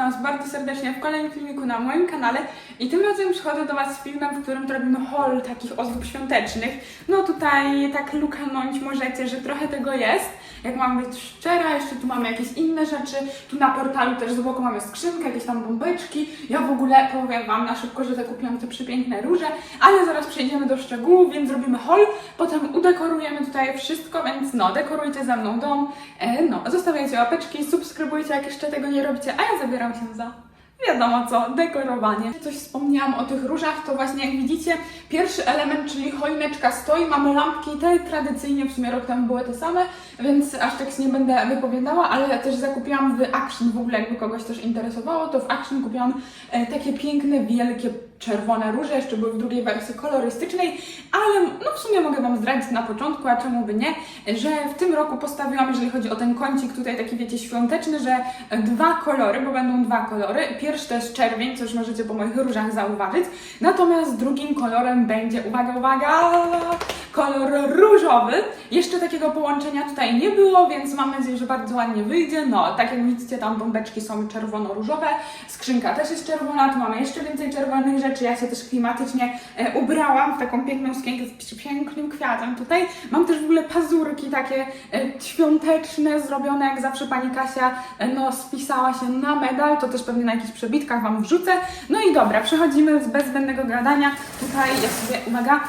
Witam Was bardzo serdecznie w kolejnym filmiku na moim kanale i tym razem przychodzę do Was z filmem, w którym robimy haul takich ozdób świątecznych. No tutaj tak lukanąć możecie, że trochę tego jest. Jak mam być szczera, jeszcze tu mamy jakieś inne rzeczy. Tu na portalu też z boku mamy skrzynkę, jakieś tam bombeczki. Ja w ogóle powiem Wam na szybko, że zakupiłam te przepiękne róże, ale zaraz przejdziemy do szczegółów, więc zrobimy haul. Potem udekorujemy tutaj wszystko, więc no, dekorujcie ze mną dom. E, no, zostawiajcie łapeczki, subskrybujcie, jak jeszcze tego nie robicie, a ja zabieram się za wiadomo co, dekorowanie. Coś wspomniałam o tych różach, to właśnie jak widzicie, pierwszy element, czyli choineczka stoi, mamy lampki, te tradycyjnie w sumie rok temu były te same, więc aż tak się nie będę wypowiadała, ale też zakupiłam w Action, w ogóle jakby kogoś też interesowało, to w Action kupiłam e, takie piękne, wielkie, czerwone róże, jeszcze były w drugiej wersji kolorystycznej, ale no w sumie mogę Wam zdradzić na początku, a czemu by nie, że w tym roku postawiłam, jeżeli chodzi o ten kącik tutaj taki wiecie świąteczny, że dwa kolory, bo będą dwa kolory. Pierwszy to jest czerwień, co już możecie po moich różach zauważyć, natomiast drugim kolorem będzie, uwaga, uwaga, kolor różowy. Jeszcze takiego połączenia tutaj nie było, więc mam nadzieję, że bardzo ładnie wyjdzie. No, tak jak widzicie, tam bombeczki są czerwono-różowe, skrzynka też jest czerwona, tu mamy jeszcze więcej czerwonych rzeczy. Ja się też klimatycznie e, ubrałam w taką piękną sukienkę z pięknym kwiatem tutaj. Mam też w ogóle pazurki takie e, świąteczne, zrobione jak zawsze pani Kasia e, no, spisała się na medal, to też pewnie na jakichś przebitkach Wam wrzucę. No i dobra, przechodzimy z bez zbędnego gadania. Tutaj ja sobie, uwaga,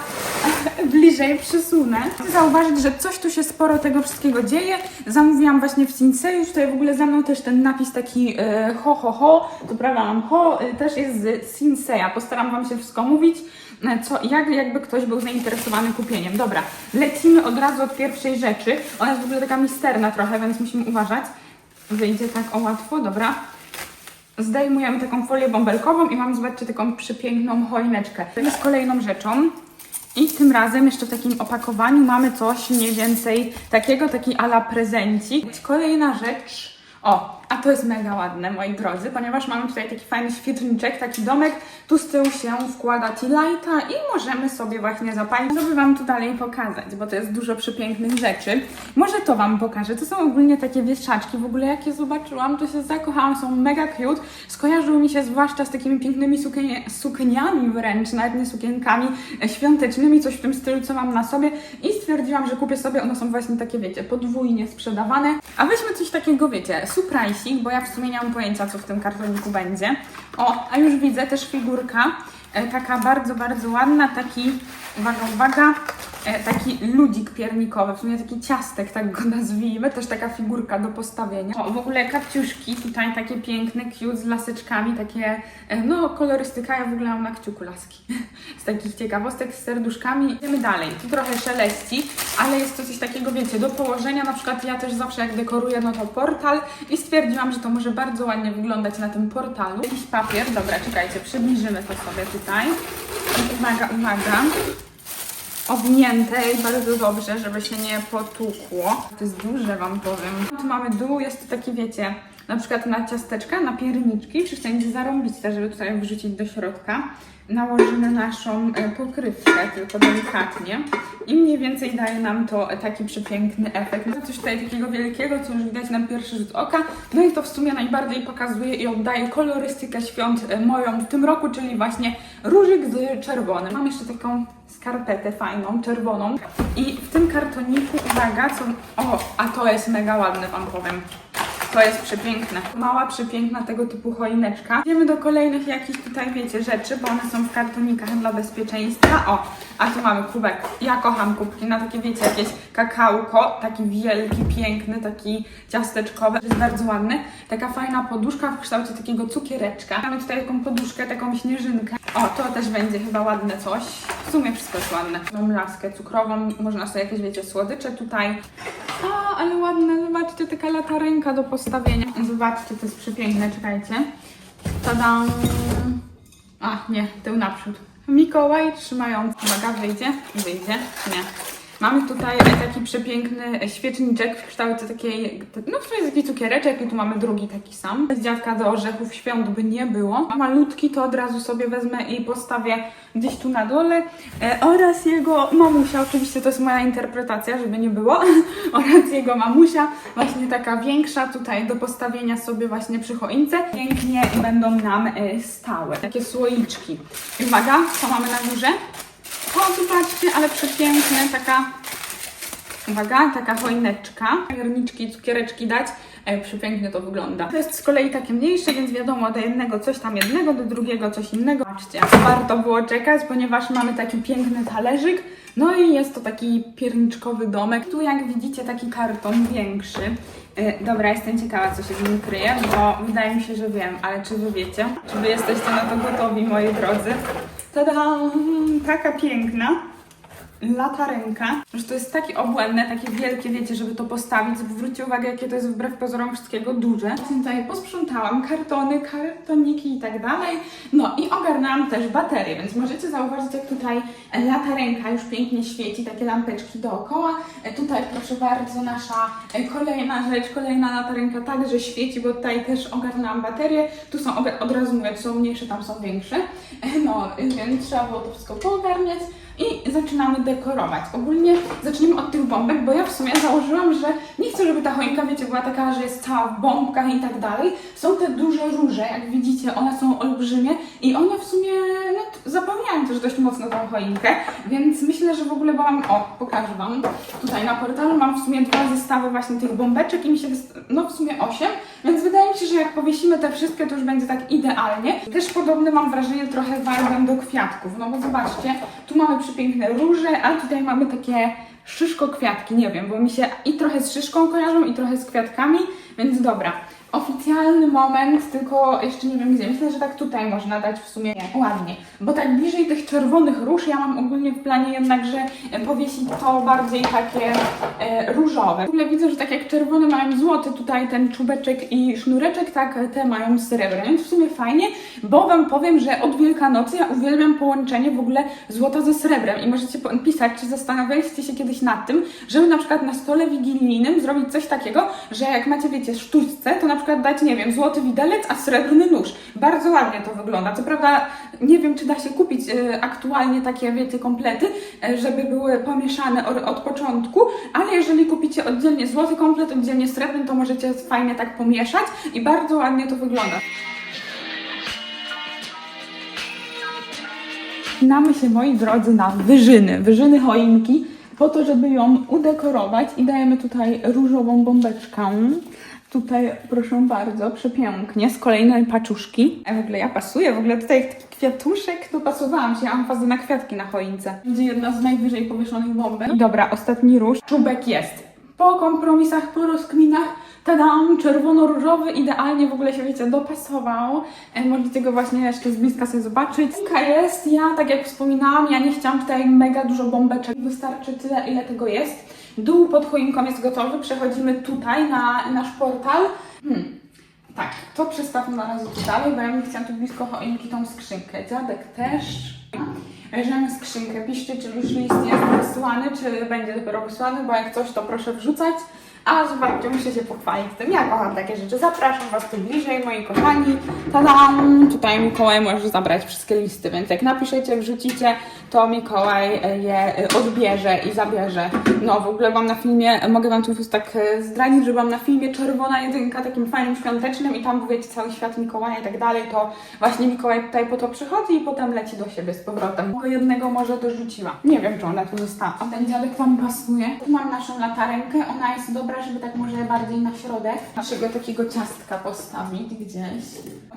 bliżej przysunę. Chcę zauważyć, że coś tu się sporo tego wszystkiego dzieje. Zamówiłam właśnie w Sinseju, tutaj w ogóle za mną też ten napis taki e, ho ho ho, to prawda mam ho, e, też jest z Sinseya. Postaram Wam się wszystko mówić. e, Co, jak, jakby ktoś był zainteresowany kupieniem. Dobra, lecimy od razu od pierwszej rzeczy. Ona jest w ogóle taka misterna trochę, więc musimy uważać. Wyjdzie tak o łatwo, dobra. Zdejmujemy taką folię bąbelkową i mam, zobaczcie, taką przepiękną choineczkę. Z kolejną rzeczą. I tym razem jeszcze w takim opakowaniu mamy coś mniej więcej takiego, taki ala prezencik. Kolejna rzecz. O, a to jest mega ładne, moi drodzy, ponieważ mamy tutaj taki fajny świetniczek, taki domek. Tu z tyłu się wkłada tea lighta i możemy sobie właśnie zapalić. Żeby Wam tu dalej pokazać, bo to jest dużo przepięknych rzeczy. Może to Wam pokażę. To są ogólnie takie wieszaczki. W ogóle jak je zobaczyłam, to się zakochałam. Są mega cute. Skojarzyły mi się zwłaszcza z takimi pięknymi suknie, sukniami wręcz, nawet nie sukienkami e, świątecznymi, coś w tym stylu, co mam na sobie. I stwierdziłam, że kupię sobie. One są właśnie takie, wiecie, podwójnie sprzedawane. A weźmy coś takiego, wiecie, surprise bo ja w sumie nie mam pojęcia, co w tym kartoniku będzie. O, a już widzę też figurka, e, taka bardzo, bardzo ładna, taki, uwaga, uwaga, taki ludzik piernikowy, w sumie taki ciastek, tak go nazwijmy, też taka figurka do postawienia. O, w ogóle kapciuszki, tutaj takie piękne, cute, z laseczkami, takie, e, no, kolorystyka, ja w ogóle mam na kciuku laski, z takich ciekawostek, z serduszkami. Idziemy dalej, tu trochę szeleści, ale jest to coś takiego, wiecie, do położenia, na przykład ja też zawsze jak dekoruję, no to portal i stwierdziłam, że to może bardzo ładnie wyglądać na tym portalu. Jakiś papier, dobra, czekajcie, przybliżymy to sobie tutaj. Uwaga, uwaga owinięte i bardzo dobrze, żeby się nie potłukło. To jest duże, Wam powiem. Tu mamy dół, jest to taki, wiecie, na przykład na ciasteczka, na pierniczki, czy będzie zarąbić te, żeby tutaj wrzucić do środka. Nałożymy naszą e, pokrywkę, tylko delikatnie i mniej więcej daje nam to e, taki przepiękny efekt. No Coś tutaj takiego wielkiego, co już widać na pierwszy rzut oka. No i to w sumie najbardziej pokazuje i oddaje kolorystykę świąt e, moją w tym roku, czyli właśnie różyk z czerwonym. Mam jeszcze taką skarpetę fajną, czerwoną. I w tym kartoniku, uwaga, co... O, a to jest mega ładne, Wam powiem. To jest przepiękne. Mała, przepiękna tego typu choineczka. Idziemy do kolejnych jakichś tutaj, wiecie, rzeczy, bo one są w kartonikach dla bezpieczeństwa. O, a tu mamy kubek. Ja kocham kubki na takie, wiecie, jakieś kakałko. Taki wielki, piękny, taki ciasteczkowy. Jest bardzo ładny. Taka fajna poduszka w kształcie takiego cukiereczka. Mamy tutaj taką poduszkę, taką śnieżynkę. O, to też będzie chyba ładne coś. W sumie wszystko jest ładne. Mam laskę cukrową, można sobie jakieś, wiecie, słodycze tutaj. A, ale ładne, zobaczcie, taka latarenka do postawienia. Zobaczcie, to jest przepiękne, czekajcie. Tadam! A, nie, tył naprzód. Mikołaj trzymający. Uwaga, wyjdzie? Wyjdzie, nie. Mamy tutaj taki przepiękny świeczniczek w kształcie takiej, no w sumie jest taki cukiereczek i tu mamy drugi taki sam. Z dziadka do orzechów świąt by nie było. Malutki to od razu sobie wezmę i postawię gdzieś tu na dole. E, oraz jego mamusia, oczywiście to jest moja interpretacja, żeby nie było, oraz jego mamusia, właśnie taka większa tutaj do postawienia sobie właśnie przy choince. Pięknie będą nam e, stałe. Takie słoiczki. I uwaga, co mamy na górze? O, zobaczcie, ale przepiękne, taka, uwaga, taka choineczka. Pierniczki, cukiereczki dać. E, przepięknie to wygląda. To jest z kolei takie mniejsze, więc wiadomo, do jednego coś tam jednego, do drugiego coś innego. Patrzcie, warto było czekać, ponieważ mamy taki piękny talerzyk. No i jest to taki pierniczkowy domek. Tu jak widzicie taki karton większy. E, dobra, jestem ciekawa, co się w nim kryje, bo wydaje mi się, że wiem, ale czy wy wiecie? Czy wy jesteście na to gotowi, moi drodzy? Tada! Taka piękna latarenka. Że to jest takie obłędne, takie wielkie, wiecie, żeby to postawić. Zwróćcie uwagę, jakie to jest wbrew pozorom wszystkiego duże. Tutaj posprzątałam kartony, kartoniki i tak dalej. No i ogarnęłam też baterie, więc możecie zauważyć, jak tutaj latarenka już pięknie świeci, takie lampeczki dookoła. Tutaj proszę bardzo, nasza kolejna rzecz, kolejna latarenka także świeci, bo tutaj też ogarnęłam baterie. Tu są, od razu mówię, są mniejsze, tam są większe. No, więc trzeba było to wszystko poogarniać i zaczynamy dekorować. Ogólnie zacznijmy od tych bombek, bo ja w sumie założyłam, że nie chcę, żeby ta choinka, wiecie, była taka, że jest cała w bombkach i tak dalej. Są te duże róże, jak widzicie, one są olbrzymie i one w sumie, no, też dość mocno tą choinkę, więc myślę, że w ogóle mam, o, pokażę Wam, tutaj na portalu mam w sumie dwa zestawy właśnie tych bombeczek i mi się, no w sumie osiem, więc wydaje mi się, że jak powiesimy te wszystkie, to już będzie tak idealnie. Też podobne mam wrażenie trochę vibe'em do kwiatków, no bo zobaczcie, tu mamy przepiękne róże, a tutaj mamy takie szyszko kwiatki, nie wiem, bo mi się i trochę z szyszką kojarzą, i trochę z kwiatkami, więc dobra. Oficjalny moment, tylko jeszcze nie wiem gdzie. Myślę, że tak tutaj można dać w sumie ładnie. Bo tak bliżej tych czerwonych róż ja mam ogólnie w planie jednakże powiesić to bardziej takie e, różowe. W ogóle widzę, że tak jak czerwone mają złoty tutaj ten czubeczek i sznureczek, tak te mają srebrne. Więc w sumie fajnie, bo Wam powiem, że od Wielkanocy ja uwielbiam połączenie w ogóle złota ze srebrem. I możecie pisać, czy zastanawialiście się kiedyś nad tym, żeby na przykład na stole wigilijnym zrobić coś takiego, że jak macie, wiecie, sztućce, to na przykład dać, nie wiem, złoty widelec, a srebrny nóż. Bardzo ładnie to wygląda. Co prawda, nie wiem, czy da się kupić e, aktualnie takie, wiecie, komplety, e, żeby były pomieszane od, początku, ale jeżeli kupicie oddzielnie złoty komplet, oddzielnie srebrny, to możecie fajnie tak pomieszać i bardzo ładnie to wygląda. Wspinamy się, moi drodzy, na wyżyny, wyżyny choinki, po to, żeby ją udekorować i dajemy tutaj różową bombeczkę. Tutaj, proszę bardzo, przepięknie, z kolejnej paczuszki. A w ogóle ja pasuję, w ogóle tutaj taki kwiatuszek, to pasowałam się, ja mam fazę na kwiatki na choince. Będzie jedna z najwyżej powieszonych bombek. I dobra, ostatni róż. Czubek jest. Po kompromisach, po rozkminach, tadam, czerwono-różowy, idealnie w ogóle się, wiecie, dopasował. E, Możecie go właśnie jeszcze z bliska sobie zobaczyć. Taka jest, ja, tak jak wspominałam, ja nie chciałam tutaj mega dużo bombeczek, wystarczy tyle, ile tego jest. Dół pod choinką jest gotowy, przechodzimy tutaj na nasz portal. Hmm. Tak, to przestawmy na razie tu dalej, bo ja bym chciała tu blisko choinki tą skrzynkę. Dziadek też. Bierzemy skrzynkę. Piszcie, czy już list jest wysłany, czy będzie dopiero wysłany, bo jak coś, to proszę wrzucać. A zobaczcie, muszę się pochwalić tym. Ja kocham takie rzeczy. Zapraszam Was tu bliżej, moi kochani. Tadam! Tutaj Mikołaj może zabrać wszystkie listy, więc jak napiszecie, wrzucicie, to Mikołaj je e, odbierze i zabierze. No w ogóle mam na filmie, mogę Wam tu tak e, zdradzić, że mam na filmie czerwona jedynka, takim fajnym świątecznym i tam wiecie, cały świat Mikołaja i tak dalej, to właśnie Mikołaj tutaj po to przychodzi i potem leci do siebie z powrotem. Tylko jednego może dorzuciła. Nie wiem, czy ona tu została. A ten dziadek Wam pasuje. Tu mam naszą latarenkę, ona jest dobra, żeby tak może bardziej na środek naszego takiego ciastka postawić gdzieś.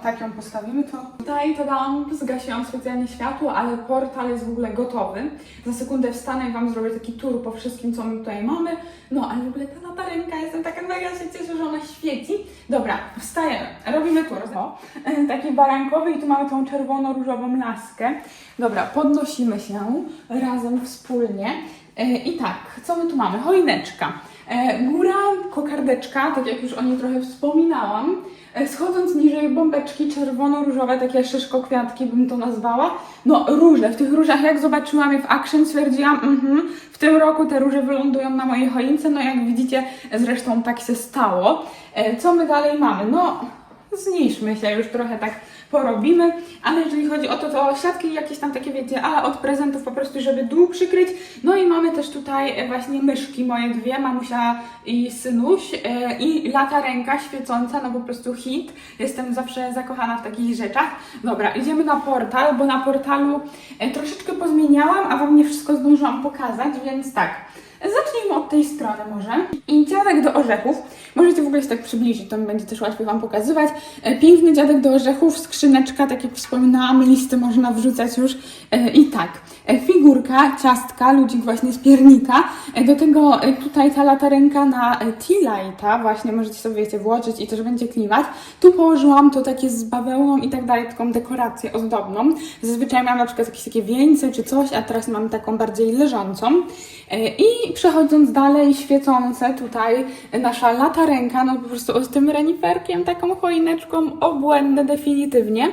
Tak ją postawimy, to tutaj to dam, zgasiłam specjalnie światło, ale portal jest w ogóle gotowy. Za sekundę wstanę i Wam zrobię taki tour po wszystkim, co my tutaj mamy. No, ale w ogóle ta latarenka, jestem taka mega się cieszę, że ona świeci. Dobra, wstajemy, robimy tour. O, taki barankowy i tu mamy tą czerwono-różową laskę. Dobra, podnosimy się razem wspólnie. E, I tak, co my tu mamy? Choineczka. E, góra, kokardeczka, tak jak już o niej trochę wspominałam. E, Schodząc niżej bombeczki czerwono-różowe, takie szyszko-kwiatki bym to nazwała. No róże, w tych różach jak zobaczyłam je w action stwierdziłam, mhm, w tym roku te róże wylądują na mojej choince, no jak widzicie zresztą tak się stało. E, Co my dalej mamy? No zniszmy się, już trochę tak porobimy, ale jeżeli chodzi o to, to siatki jakieś tam takie wiecie, a od prezentów po prostu, żeby dół przykryć. No i mamy też tutaj e, właśnie myszki moje dwie, mamusia i synuś e, i lata ręka świecąca, no po prostu hit. Jestem zawsze zakochana w takich rzeczach. Dobra, idziemy na portal, bo na portalu e, troszeczkę pozmieniałam, a Wam nie wszystko zdążyłam pokazać, więc tak. Zacznijmy od tej strony może. I dziadek do orzechów. Możecie w ogóle się tak przybliżyć, to będzie też łatwiej Wam pokazywać. E, Piękny dziadek do orzechów, skrzyneczka, tak jak wspominałam, listy można wrzucać już. E, I tak, e, figurka, ciastka, ludzik właśnie z piernika. Do tego tutaj ta latarenka na tea właśnie możecie sobie, wiecie, włożyć i też będzie klimat. Tu położyłam to takie z bawełną i tak dalej, taką dekorację ozdobną. Zazwyczaj miałam na przykład jakieś takie wieńce czy coś, a teraz mam taką bardziej leżącą. I przechodząc dalej, świecące tutaj nasza latarenka, no po prostu z tym reniferkiem, taką choineczką, obłędne definitywnie.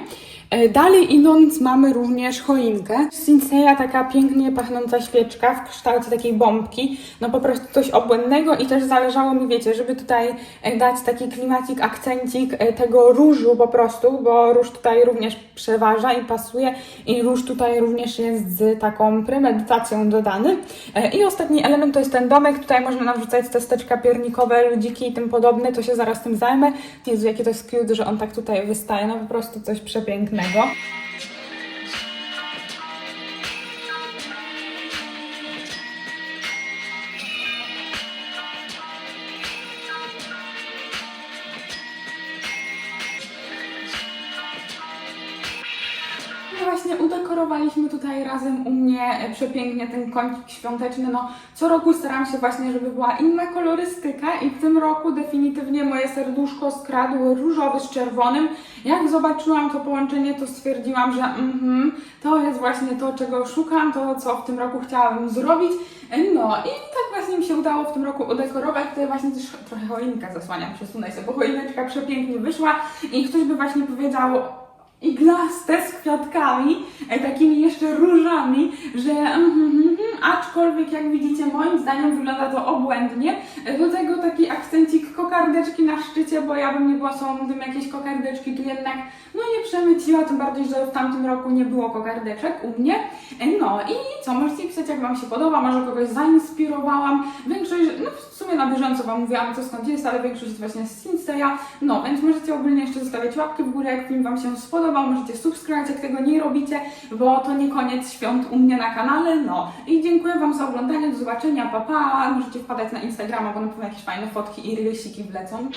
E, Dalej idąc mamy również choinkę. Sinseya taka pięknie pachnąca świeczka w kształcie takiej bombki. No po prostu coś obłędnego i też zależało mi, wiecie, żeby tutaj e, dać taki klimacik, akcencik e, tego różu po prostu, bo róż tutaj również przeważa i pasuje i róż tutaj również jest z taką premedytacją dodany. I ostatni element to jest ten domek. Tutaj można nawrzucać testeczka piernikowe, ludziki i tym podobne. To się zaraz tym zajmę. Jezu, jakie to jest cute, że on tak tutaj wystaje. No po prostu coś przepięknego. No właśnie udekorowaliśmy tutaj razem u mnie e, przepięknie ten kącik świąteczny. No, co roku staram się właśnie, żeby była inna kolorystyka i w tym roku definitywnie moje serduszko skradło różowy z czerwonym. Jak zobaczyłam to połączenie, to stwierdziłam, że mhm, to jest właśnie to, czego szukam, to co w tym roku chciałabym zrobić. E, No i tak właśnie mi się udało w tym roku udekorować. Tutaj właśnie też trochę choinka zasłaniam, przesunę się, bo choineczka przepięknie wyszła i ktoś by właśnie powiedział, iglaste z kwiatkami, e, takimi jeszcze różami, że mhm, mhm, mhm, aczkolwiek jak widzicie moim zdaniem wygląda to obłędnie. E, Do tego taki akcencik kokardeczki na szczycie, bo ja bym nie była sobą, gdybym jakieś kokardeczki tu jednak no nie przemyciła, tym bardziej, że w tamtym roku nie było kokardeczek u mnie. E, No i co, możecie pisać jak Wam się podoba, może kogoś zainspirowałam. Większość, no sumie na bieżąco Wam mówiłam co skąd jest, ale większość jest właśnie z Sinseya. No, więc możecie ogólnie jeszcze zostawiać łapki w górę, jak film Wam się spodobał, możecie subskrybować, jak tego nie robicie, bo to nie koniec świąt u mnie na kanale, no. I dziękuję Wam za oglądanie, do zobaczenia, pa pa! Możecie wpadać na Instagrama, bo na pewno jakieś fajne fotki i reelsiki wlecą.